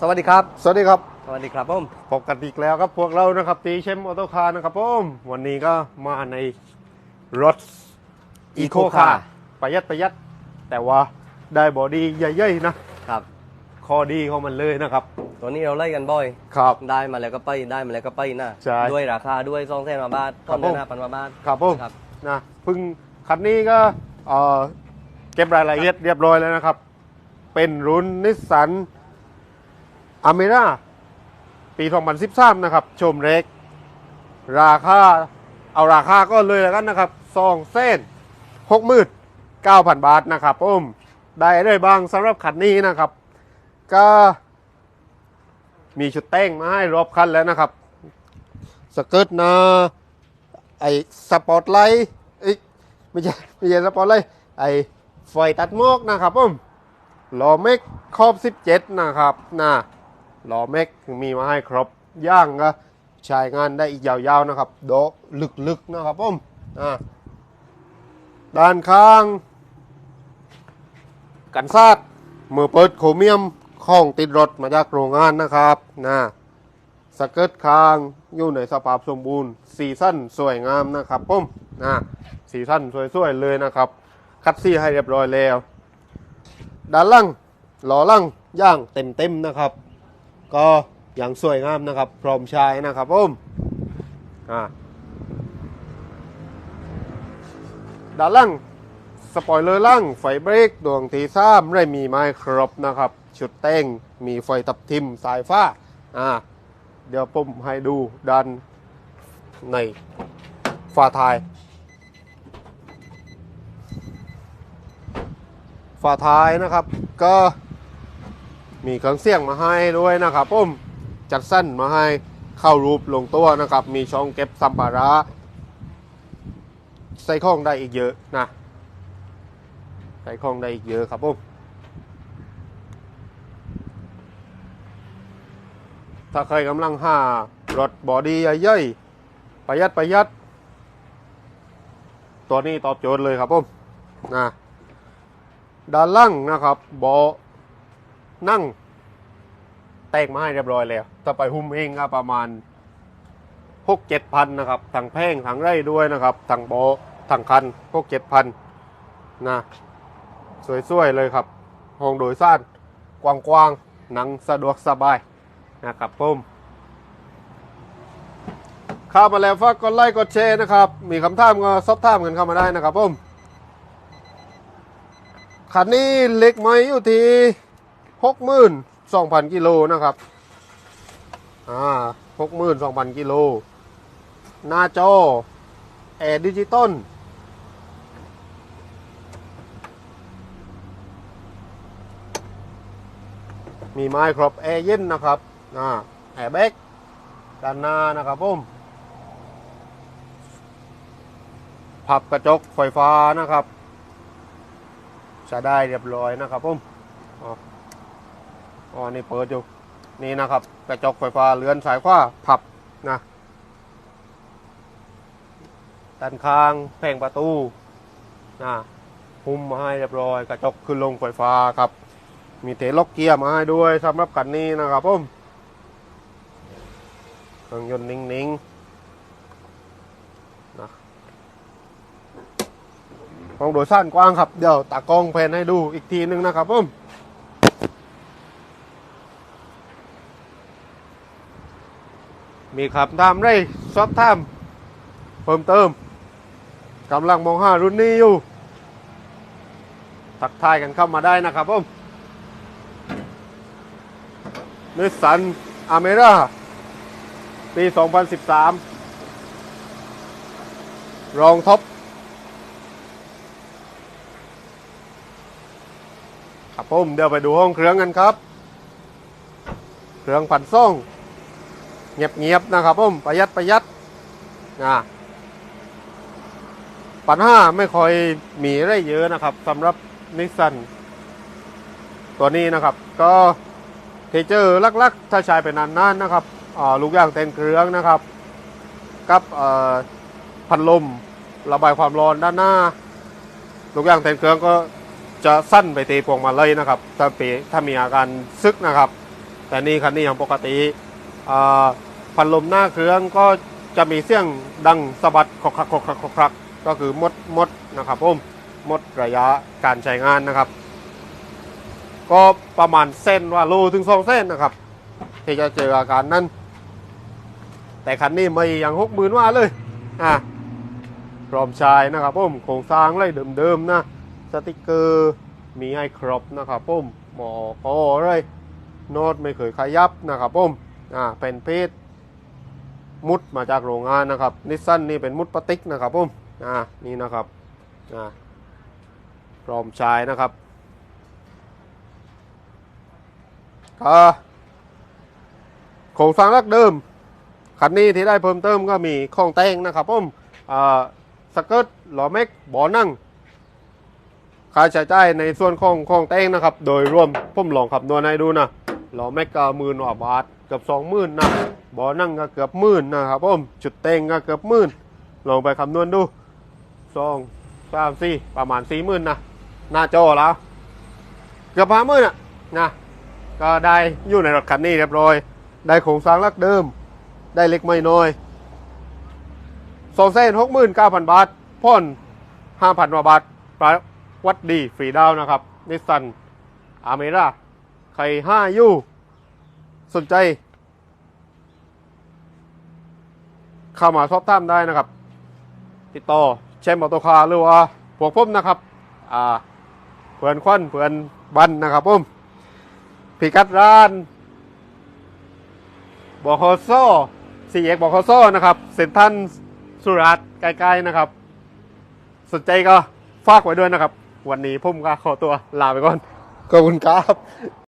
สวัสดีครับ สวัสดีครับ สวัสดีครับผมพบกันอีกแล้วครับพวกเรานะครับตีเชมออโตคาร์นะครับผมวันนี้ก็มาในรถอีโคคาร์ประหยัดประหยัดแต่ว่าได้บอดี้ใหญ่ๆนะครับข้อดีของมันเลยนะครับ ตัวนี้เราไล่กันบ่อย ครับ ได้มาแล้วก็ไปได้มาแล้วก็ไปนะใช่ด้วยราคาด้วยสองแสนมาบาทครับต้นผมเดือนห้าพันมาบาทครับผมครับนะเพิ่งคันนี้ก็เอ่อเก็บรายละเอียดเรียบร้อยแล้วนะครับ เป็นรุ่นนิสสัน อเมร่าปี 2013 นะครับ ชมเล็ก ราคา เอาราคาก็เลยแล้วกันนะครับสองเส้นหกหมื่นเก้าพันบาทนะครับผมได้ได้บ้างสำหรับคันนี้นะครับ ก็มีชุดแต่งมาให้รอบคันแล้วนะครับ สเกิร์ตนะไอสปอตไลท์เอ้ยไม่ใช่ไม่ใช่สปอตไลท์ไอไฟตัดหมอกนะครับผมล้อเมกครอบ 17 นะครับนะ ล้อเมกมีมาให้ครบย่างก็ใช้งานได้อีกยาวๆนะครับโดลึกๆนะครับผมอ่าด้านข้าง กันซาดมือเปิดโครเมียมของติดรถมาจากโรงงานนะครับนะสเกิร์ตคางอยู่ในสภาพสมบูรณ์สีสั้นสวยงามนะครับผมนะสีสั้นสวยๆเลยนะครับ คัดซี่ให้เรียบร้อยแล้ว ด้านล่างหล่อล่างย่างเต็มๆนะครับ ก็อย่างสวยงามนะครับ พร้อมใช้นะครับผมอ่าด้านล่างสปอยเลอร์ล่างไฟเบรกดวงทีซ้ำได้มีไม้ครบนะครับ ชุดแต่งมีไฟตับทิมสายฟ้าอ่าเดี๋ยวผมให้ดูด้านในฝาท้ายฝาท้ายนะครับ ก็ มีเครื่องเสียงมาให้ด้วยนะครับผมจัดสั้นมาให้เข้ารูปลงตัวนะครับ มีช่องเก็บสัมภาระใส่ข้องได้อีกเยอะนะใส่ของได้อีกเยอะครับผมถ้าใครกำลังหารถบอดี้ใหญ่ๆประหยัดประหยัด ตัวนี้ตอบโจทย์เลยครับผมนะด้านล่างนะครับเบาะ นั่งแตกมาให้เรียบร้อยแล้วถ้าไปหุ้มเองก็ประมาณหกเจ็ดพันนะครับทั้งแพงทั้งไร่ด้วยนะครับทั้งเบทั้งคันหกเจ็ดพันนะ สวยๆเลยครับ ห้องโดยสารกว้างๆ หนังสะดวกสบายนะครับผมเข้ามาแล้วฝากกดไลค์กดแชร์นะครับ มีคำถามก็สอบถามกันเข้ามาได้นะครับผมคันนี้เล็กไหมอยู่ที่ หกหมื่นสองพันกิโลนะครับ อ่าหกหมื่นสองพันกิโล หน้าจอแอร์ดิจิตอลมีไม้ครบแอร์เย็นนะครับอ่าแอร์แบ็กด้านหน้านะครับผมพับกระจกไฟฟ้านะครับใช้ได้เรียบร้อยนะครับผมอ๋อ อ๋อนี่เปิดอยู่ นี่นะครับกระจกไฟฟ้าเลื่อนสายขว้าพับนะด้านข้างแผงประตูนะหุ้มมาให้เรียบร้อย กระจกขึ้นลงไฟฟ้าครับ มีเทล็อกเกียร์มาให้ด้วยสำหรับคันนี้นะครับผมเครื่องยนต์นิ่งๆนะห้องโดยสารกว้างครับ เดี๋ยวตากล้องแพนให้ดูอีกทีหนึงนะครับผม มีขับตามได้ซอบทามเพิ่มเติมกำลังมองหารุ่นนี้อยู่ทักทายกันเข้ามาได้นะครับผมนิสสันอเมร่าปี 2013 รองท็อปครับผมเดี๋ยวไปดูห้องเครื่องกันครับ เครื่องผันซ่ องเงียบๆนะครับผมประหยัดประหยัดนะปัญหาไม่ค่อยมีอะไรเยอะนะครับสำหรับนิสสันตัวนี้นะครับ ก็เทเจอร์ลักๆ ถ้าใช้ไปนานๆนะครับลูกยางเต็นเครื่องนะครับ กับพัดลมระบายความร้อนด้านหน้า ลูกยางเต็นเครื่องก็จะสั้นไปตีพวงมาเลยนะครับ ถ้าปีถ้ามีอาการซึกนะครับ แต่นี่คันนี้อย่างปกติอ่า พัดลมหน้าเครื่องก็จะมีเสียงดังสะบัดคอกครักคอกครักคอกครักก็คือมดมดนะครับผมมดระยะการใช้งานนะครับ ก็ประมาณเส้นว่าโลถึงสองเส้นนะครับที่จะเจออาการนั้น แต่คันนี้ไม่อย่างหกหมื่นว่าเลยอะพร้อมใชายนะครับผมโครงสร้างเลยเดิมๆนะสติกเกอร์มีให้ครบนะครับผมหมอคอเลยโน้ตไม่เคยขยับนะครับผมอ่าเป็นเพศ มุดมาจากโรงงานนะครับนิสสันนี่เป็นมุดปลาติ๊กนะครับผมอ่านี่นะครับอ่าพร้อมใชายนะครับก็โครงสร้างรักเดิมคันนี้ที่ได้เพิ่มเติมก็มีข้องแต่งนะครับผมอ่าสเกิร์ตล้อแม็กบาะนั่งค่าใช้จ่ายในส่วนของของแต่งนะครับ โดยรวมผมลองขับนวณให้ดูนะหล้อแม็กก็หมื่นกว่าบาทกือบสองหมื่นนะ บาะนั่งก็เกือบหมื่นนะครับผมจุดแต่งก็เกือบหมื่นลองไปคำนวณดูสองสามสี่ประมาณสี่หมื่นนะหน้าจอแล้ว เกือบห้าหมื่นอะนะก็ได้อยู่ในรถคันนี้เรียบร้อย ได้โครงสร้างลักเดิม ได้เล็กไม่น้อยสองแสนหกหมื่นเก้าพันบาทพ่อนห้าพันกว่าบาทปลาวัดดีฟรีดาวนะครับนิสสันอาเมร่าใครห้ายู่สนใจ เข้ามาสอบถามได้นะครับ ติดต่อแชมป์มอตอร์คาร์หรือว่าพวกผมนะครับอ่าเพื่อนควันเพื่อนบันนะครับผมพิกัดร้านบอคอโซสีเอกบอคอโซนะครับเซ็นทันสุราษฎร์ใกล้ๆนะครับ สนใจก็ฝากไว้ด้วยนะครับ วันนี้ผมก็ขอตัวลาไปก่อนขอบคุณครับ